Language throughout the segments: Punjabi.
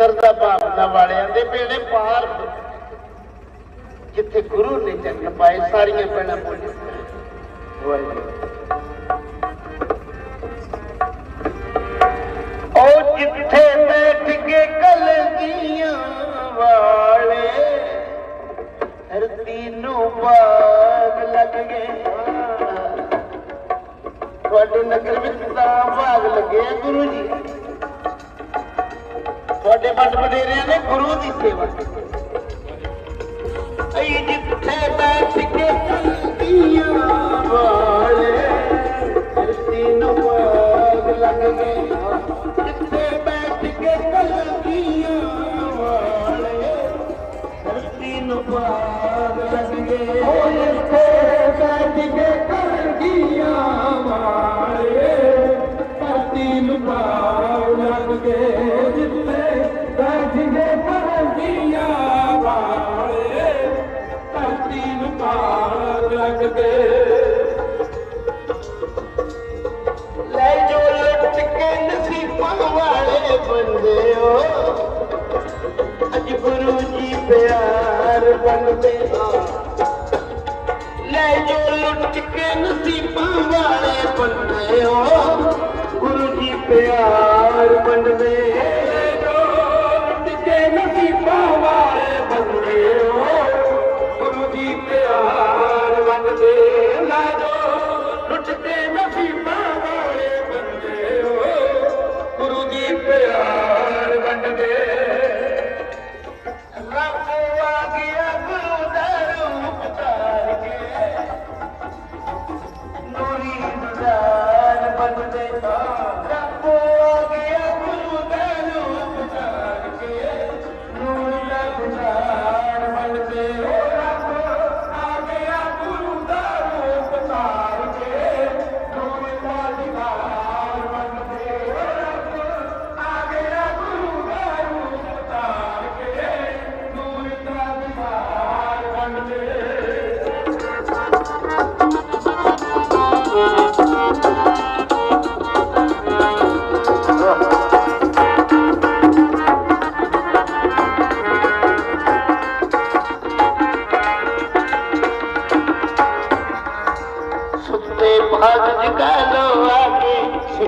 ਸਰਦਾ ਭਾਵਨਾ ਵਾਲਿਆਂ ਦੇ ਬੇੜੇ ਪਾਰ ਜਿੱਥੇ ਗੁਰੂ ਨੇ ਜਨਮ ਪਾਏ, ਸਾਰੀਆਂ ਪੈਣਾ ਬੋਲੀ ਉਹ ਜਿੱਥੇ ਬੈਠ ਕੇ ਕਲਗੀਆਂ ਵਾਲੇ, ਧਰਤੀ ਨੂੰ ਬਾਗ ਲੱਗ ਗਏ। ਤੁਹਾਡੇ ਨਗਰ ਵਿੱਚ ਤਾਂ ਬਾਗ ਲੱਗੇ ਗੁਰੂ ਜੀ। ਤੁਹਾਡੇ ਵੱਡ ਵਡੇਰਿਆਂ ਨੇ ਗੁਰੂ ਦੀ ਸੇਵਾ ਕੀਤੀ। ਅਈ ਜਿੱਥੇ ਬੈਠ प्यारे बंदे हो। गुरु जी प्यार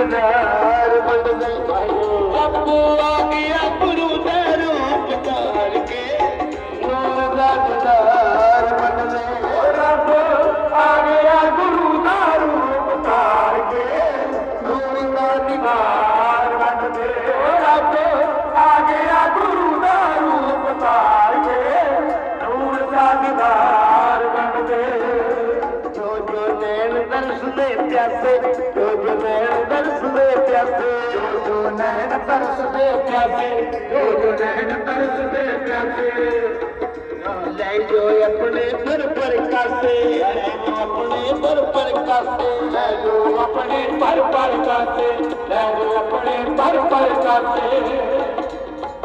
ਰਾਜਦਾਰ ਬਣ ਗਈ ਬਾਈ ਬੱਬੂ ਆ ਗਿਆ ਗੁਰੂ ਦਾ ਰੂਪ ਧਾਰ ਕੇ ਨੈਣ ਪਿਆਸੇ ਜੋ ਜੋ ਨੈਣ ਦਰਸ ਪਿਆਸੇ। ਜੋ ਜੋ ਨੈਣ ਦਰਸ ਪਿਆਸੇ ਜੋ ਜੋ ਨੈਣ ਦਰਸ ਪਿਆਸੇ। ਲੈ ਜੋ ਆਪਣੇ ਦਰ ਪਰ ਕਾਸੇ ਜੋ ਆਪਣੇ ਦਰ ਪਰ ਕਾਸੇ। ਲੈ ਜੋ ਆਪਣੇ ਪਰ ਪਰ ਕਾਸੇ, ਲੈ ਜੋ ਆਪਣੇ ਪਰ ਪਰ ਕਾਸੇ।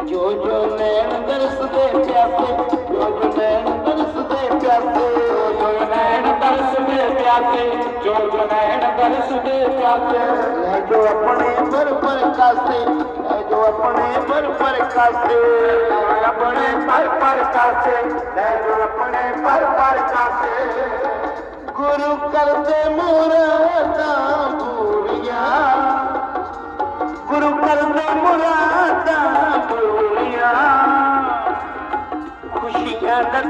ਜੋ ਜੋ ਨੈਣ ਦਰਸ ਦੇ ਪਿਆਸੇ ਜੋ ਜੋ ਨੈਣ ਦਰਸ ਪਿਆਸੇ। ਜੋ ਜੋ ਨੈਣ ਦਰਸ ਦੇ ਪਿਆਸੇ ਜੋ ਜੋ ਨੈਣ ਦਰਸ ਲੈ ਜੋ ਆਪਣੇ ਪਰ ਪਰ ਕਾਸੇ ਲੈ ਜੋ ਆਪਣੇ ਪਰ ਪਰ ਕਾਸੇ ਆਪਣੇ ਪਰ ਪਰ ਕਾਸੇ ਲੈ ਜੋ ਆਪਣੇ ਪਰ ਪਰ ਕਾਸੇ। ਗੁਰੂ ਕਰਦੇ ਮੁਰਾਦਾਂ ਪੂਰੀਆਂ ਗੁਰੂ ਕਰਦੇ ਮੁਰਾਦਾਂ ਪੂਰੀਆਂ ਖੁਸ਼ੀਆਂ ਦਾ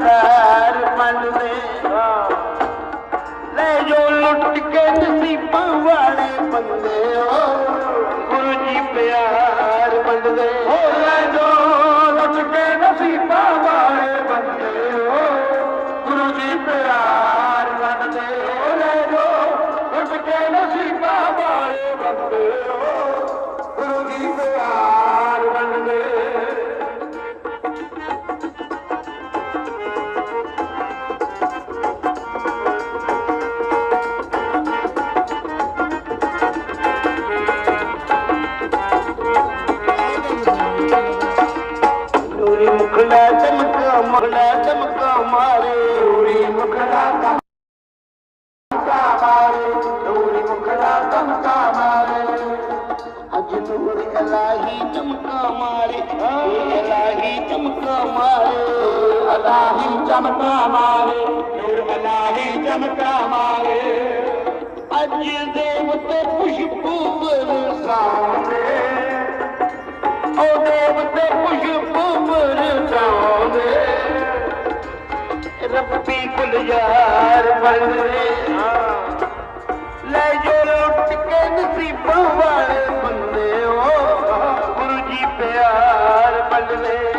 الاهي چمڪا ماري الاهي چمڪا ماري. الاهي چمڪا ماري الاهي چمڪا ماري. اڄ ديوت خوشبو رو ديوت پو ري. ڀلياري ਪਿਆਰ ਬਣਦੇ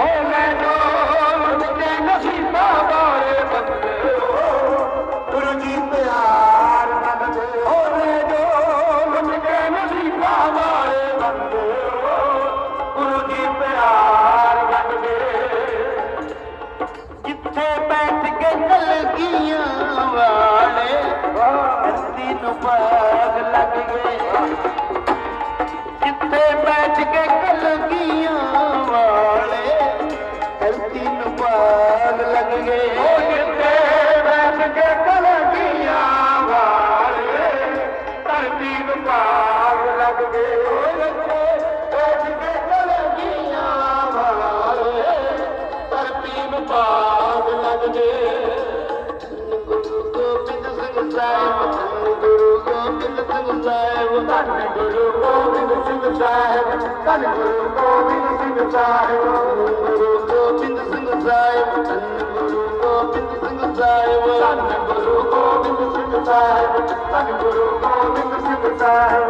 साहिब धन गुरु गोबिंद सिंह साहिब धन गुरु गोबिंद सिंह साहिब धन गुरु गोबिंद सिंह साहिब धन गुरु गोबिंद सिंह साहिब धन गुरु गोबिंद सिंह साहिब धन गुरु गोबिंद सिंह साहिब धन गुरु गोबिंद सिंह साहिब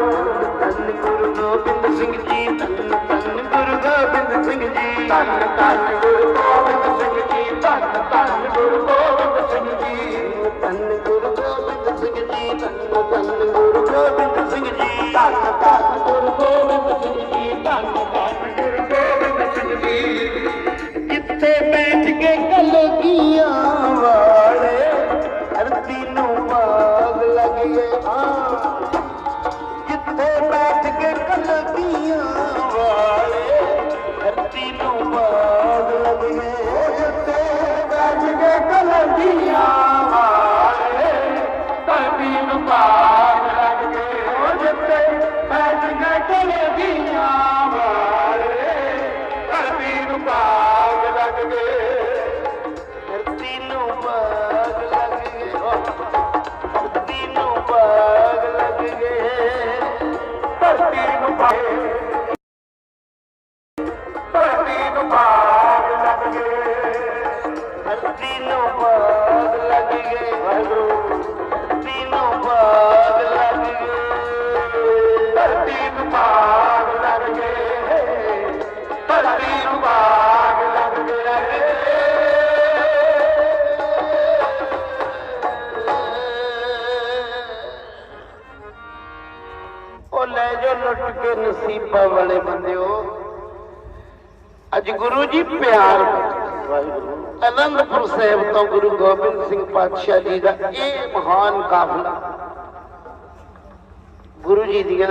धन गुरु गोबिंद सिंह जी धन धन गुरु गोबिंद सिंह जी धन धन गुरु ਜਿੱਥੇ ਬੈਠ ਕੇ ਕਲਗੀਆਂ ਵਾਲੇ ਧਰਤੀ ਨੂੰ ਬਾਗ ਲੱਗ ਗਏ ਜਿੱਥੇ ਬੈਠ ਕੇ ਕਲਗੀਆਂ ਵਾਲੇ ਧਰਤੀ ਨੂੰ ਬਾਗ ਲੱਗ ਗਏ ਜਿੱਥੇ ਬੈਠ ਕੇ ਕਲਗੀਆਂ ਧਰਤੀ ਉਹ ਲੈ ਜੋ, ਲੁੱਟ ਕੇ ਨਸੀਬਾਂ ਵਾਲੇ ਬੰਦਿਓ। ਅੱਜ ਗੁਰੂ ਜੀ ਪਿਆਰ ਵਾਹਿਗੁਰੂ ਅਨੰਦਪੁਰ ਸਾਹਿਬ ਤੋਂ ਗੁਰੂ ਗੋਬਿੰਦ ਸਿੰਘ ਪਾਤਸ਼ਾਹ ਜੀ ਦਾ ਇਹ ਮਹਾਨ ਕਾਫਲਾ। ਗੁਰੂ ਜੀ ਦੀਆਂ